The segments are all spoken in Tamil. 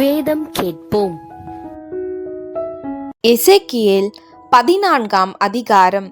வேதம் கேட்போம். எசேக்கியேல் பதினான்காம் அதிகாரம்.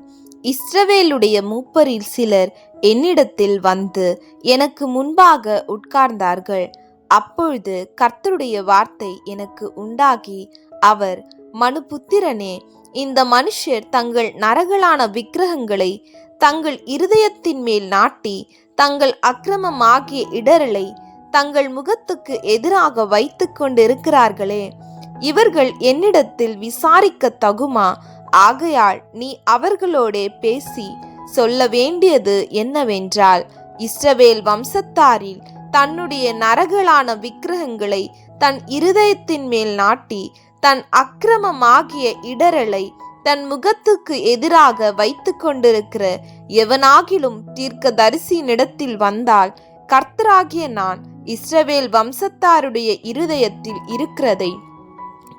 இஸ்ரவேலுடைய மூப்பரில் சிலர் என்னிடத்தில் வந்து எனக்கு முன்பாக உட்கார்ந்தார்கள். அப்பொழுது கர்த்தருடைய வார்த்தை எனக்கு உண்டாகி அவர் மனுபுத்திரனே இந்த மனுஷர் தங்கள் நரகலான விக்கிரகங்களை தங்கள் இருதயத்தின் மேல் நாட்டி தங்கள் அக்கிரமமாகிய இடரலை தங்கள் முகத்துக்கு எதிராக வைத்து கொண்டிருக்கிறார்களே இவர்கள் என்னிடத்தில் விசாரிக்க தகுமா? ஆகையால் நீ அவர்களோடே பேசி சொல்ல வேண்டியது என்னவென்றால் இஸ்ரவேல் வம்சத்தாரில் தன்னுடைய நரகலான விக்கிரகங்களை தன் இருதயத்தின் மேல் நாட்டி தன் அக்கிரமமாகிய இடரலை தன் முகத்துக்கு எதிராக வைத்து கொண்டிருக்கிற எவனாகிலும் தீர்க்கதரிசியினிடத்தில் வந்தால் கர்த்தராகிய நான் இஸ்ரவேல் வம்சத்தாருடைய இருதயத்தில் இருக்கிறதை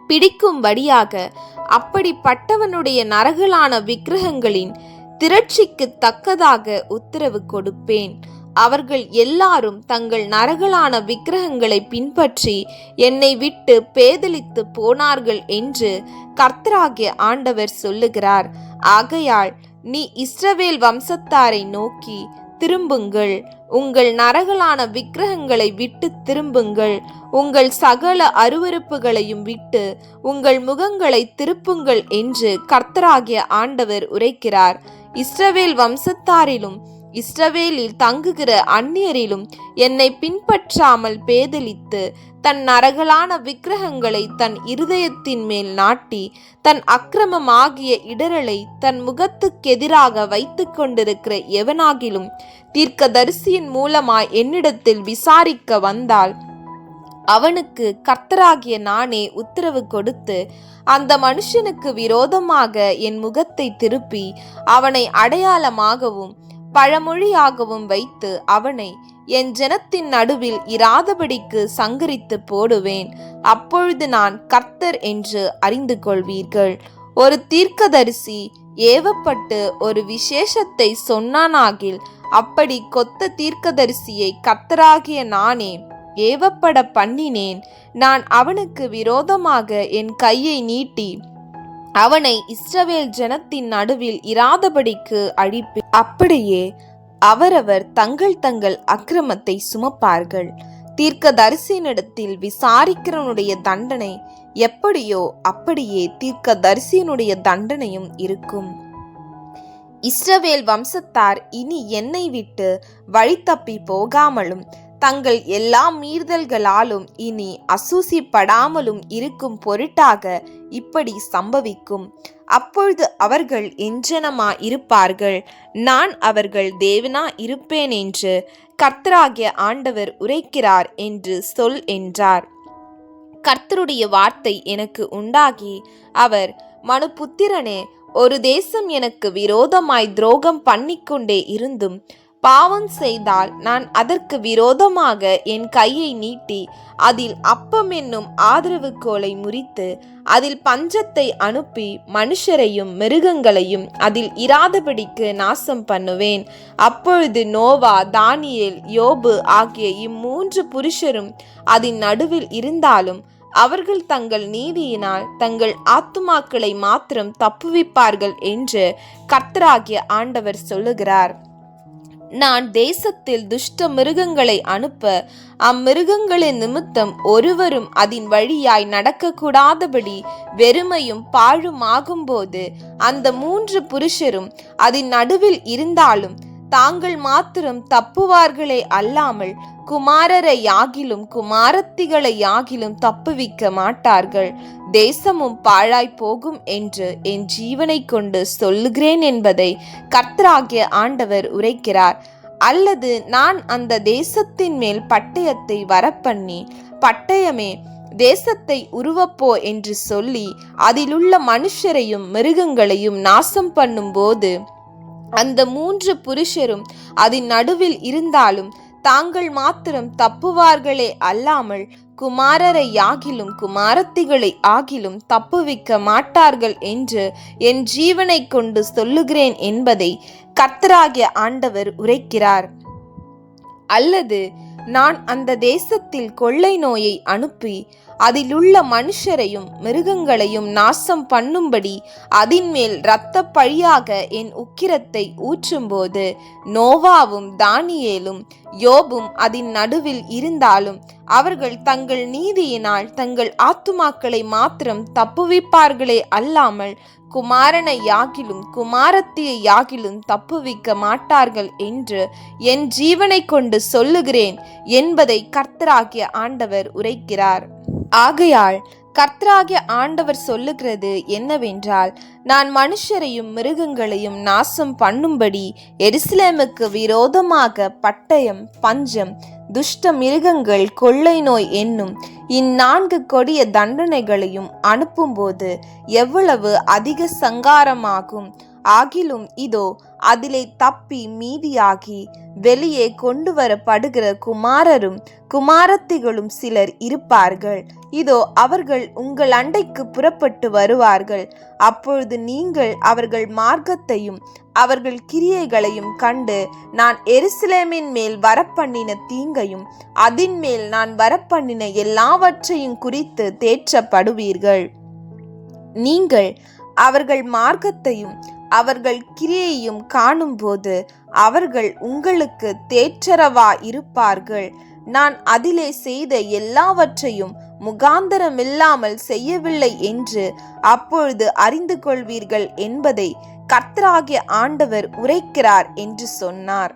பிடிக்கும்படியாக அப்படிப்பட்டவனுடைய நரகலான விக்கிரகங்களின் திரட்சிக்கு தக்கதாக உத்தரவு கொடுப்பேன். அவர்கள் எல்லாரும் தங்கள் நரகலான விக்கிரகங்களை பின்பற்றி என்னை விட்டு பேதலித்து போனார்கள் என்று கர்த்தராகிய ஆண்டவர் சொல்லுகிறார். ஆகையால் நீ இஸ்ரவேல் வம்சத்தாரை நோக்கி திரும்புங்கள். உங்கள் நரகலான விக்கிரகங்களை விட்டு திரும்புங்கள். உங்கள் சகல அருவருப்புகளையும் விட்டு உங்கள் முகங்களை திருப்புங்கள் என்று கர்த்தராகிய ஆண்டவர் உரைக்கிறார். இஸ்ரவேல் வம்சத்தாரிலும் இஸ்ரவேலில் தங்குகிற அந்நியரிலும் என்னை பின்பற்றாமல் பேதலித்து தன் நரகலான விக்கிரகங்களை தன் இருதயத்தின் மேல் நாட்டி தன் அக்கிரமமாகிய இடரலை தன் முகத்துக்கெதிராக வைத்து கொண்டிருக்கிற எவனாகிலும் தீர்க்கதரிசியின் மூலமாய் என்னிடத்தில் விசாரிக்க வந்தால் அவனுக்கு கர்த்தராகிய நானே உத்தரவு கொடுத்து அந்த மனுஷனுக்கு விரோதமாக என் முகத்தை திருப்பி அவனை அடையாளமாகவும் பழமொழியாகவும் வைத்து அவனை என் ஜனத்தின் நடுவில் இராதபடிக்கு சங்கரித்து போடுவேன். அப்பொழுது நான் கர்த்தர் என்று அறிந்து கொள்வீர்கள். ஒரு தீர்க்கதரிசி ஏவப்பட்டு ஒரு விசேஷத்தை சொன்னானாகில் அப்படி கொத்த தீர்க்கதரிசியை கர்த்தராகிய நானே ஏவப்பட பண்ணினேன். நான் அவனுக்கு விரோதமாக என் கையை நீட்டி அவனை இஸ்ரவேல் ஜனத்தின் நடுவில் இராதபடிக்கு அழிப்பு அப்படியே அவரவர் தங்கள் தங்கள் அக்கிரமத்தை சுமப்பார்கள். தீர்க்க தரிசியினிடத்தில் விசாரிக்கிறவனுடைய தண்டனை எப்படியோ அப்படியே தீர்க்க தரிசியினுடைய தண்டனையும் இருக்கும். இஸ்ரவேல் வம்சத்தார் இனி என்னை விட்டு வழி தப்பி போகாமலும் தங்கள் எல்லா மீறுதல்களாலும் இனி அசூசிப்படாமலும் இருக்கும் பொருட்டாக இப்படி சம்பவிக்கும். அப்பொழுது அவர்கள் எஞ்சனமா இருப்பார்கள். நான் அவர்கள் தேவனா இருப்பேன் என்று கர்த்தராகிய ஆண்டவர் உரைக்கிறார் என்று சொல் என்றார். கர்த்தருடைய வார்த்தை எனக்கு உண்டாகி அவர் மனுபுத்திரனே ஒரு தேசம் எனக்கு விரோதமாய் துரோகம் பண்ணிக்கொண்டே இருந்தும் பாவம் செய்தால் நான் அதற்கு விரோதமாக என் கையை நீட்டி அதில் அப்பம் என்னும் ஆதரவு கோலை முறித்து அதில் பஞ்சத்தை அனுப்பி மனுஷரையும் மிருகங்களையும் அதில் இராதபடிக்கு நாசம் பண்ணுவேன். அப்பொழுது நோவா தானியேல் யோபு ஆகிய இம்மூன்று புருஷரும் அதன் நடுவில் இருந்தாலும் அவர்கள் தங்கள் நீதியினால் தங்கள் ஆத்துமாக்களை மாத்திரம் தப்புவிப்பார்கள் என்று கர்த்தராகிய ஆண்டவர் சொல்லுகிறார். நான் தேசத்தில் துஷ்ட மிருகங்களை அனுப்ப அம்மிருகங்களின் நிமித்தம் ஒருவரும் அதன் வழியாய் நடக்கக்கூடாதபடி வெறுமையும் பாழும் ஆகும்போது அந்த மூன்று புருஷரும் அதன் நடுவில் இருந்தாலும் தாங்கள் மாத்திரம் தப்புவார்களே அல்லாமல் குமாரரை யாகிலும் குமாரத்திகளை யாகிலும் தப்புவிக்க மாட்டார்கள். தேசமும் பாழாய் போகும் என்று என் ஜீவனை கொண்டு சொல்லுகிறேன் என்பதை கர்த்தராகிய ஆண்டவர் உரைக்கிறார். அல்லது நான் அந்த தேசத்தின் மேல் பட்டயத்தை வரப்பண்ணி பட்டயமே தேசத்தை உருவப்போ என்று சொல்லி அதிலுள்ள மனுஷரையும் மிருகங்களையும் நாசம் பண்ணும்போது அந்த மூன்று புருஷரும் அதன் நடுவில் இருந்தாலும் தாங்கள் மாத்திரம் தப்புவார்களே அல்லாமல் குமாரரை ஆகிலும் குமாரத்திகளை ஆகிலும் தப்புவிக்க மாட்டார்கள் என்று என் ஜீவனை கொண்டு சொல்லுகிறேன் என்பதை கர்த்தராகிய ஆண்டவர் உரைக்கிறார். அல்லது நான் அந்த தேசத்தில் கொள்ளை நோயை அனுப்பி அதிலுள்ள மனுஷரையும் மிருகங்களையும் நாசம் பண்ணும்படி அதின்மேல் இரத்த பழியாக என் உக்கிரத்தை ஊற்றும்போது நோவாவும் தானியேலும் யோபும் அதன் நடுவில் இருந்தாலும் அவர்கள் தங்கள் நீதியினால் தங்கள் ஆத்துமாக்களை மாத்திரம் தப்புவிப்பார்களே அல்லாமல் குமாரனை யாகிலும் குமாரத்தியை யாகிலும் தப்புவிக்க மாட்டார்கள் என்று என் ஜீவனை கொண்டு சொல்லுகிறேன் என்பதை கர்த்தராகிய ஆண்டவர் உரைக்கிறார். ஆகையால் கர்த்தராகிய ஆண்டவர் சொல்லுகிறது என்னவென்றால் நான் மனுஷரையும் மிருகங்களையும் நாசம் பண்ணும்படி எருசலேமுக்கு விரோதமாக பட்டயம் பஞ்சம் துஷ்ட மிருகங்கள் கொள்ளை நோய் என்னும் இந்நான்கு கொடிய தண்டனைகளையும் அனுப்பும்போது எவ்வளவு அதிக சங்காரமாகும். ஆகிலும் இதோ அதிலே தப்பி மீதியாகி வெளியே கொண்டு வரப்படுகிற குமாரரும் குமாரத்திகளும் சிலர் இருப்பார்கள். இதோ அவர்கள் உங்கள் அண்டைக்கு புறப்பட்டு வருவார்கள். அப்பொழுது நீங்கள் அவர்கள் மார்க்கத்தையும் அவர்கள் கிரியைகளையும் கண்டு நான் எருசலேமின் மேல் வரப்பண்ணின தீங்கையும் அதின் மேல் நான் வரப்பண்ணின எல்லாவற்றையும் குறித்து தேற்றப்படுவீர்கள். நீங்கள் அவர்கள் மார்க்கத்தையும் அவர்கள் கிரியையும் காணும்போது அவர்கள் உங்களுக்கு தேற்றரவா இருப்பார்கள். நான் அதிலே செய்த எல்லாவற்றையும் முகாந்தரமில்லாமல் செய்யவில்லை என்று அப்பொழுது அறிந்து கொள்வீர்கள் என்பதை கர்த்தராகிய ஆண்டவர் உரைக்கிறார் என்று சொன்னார்.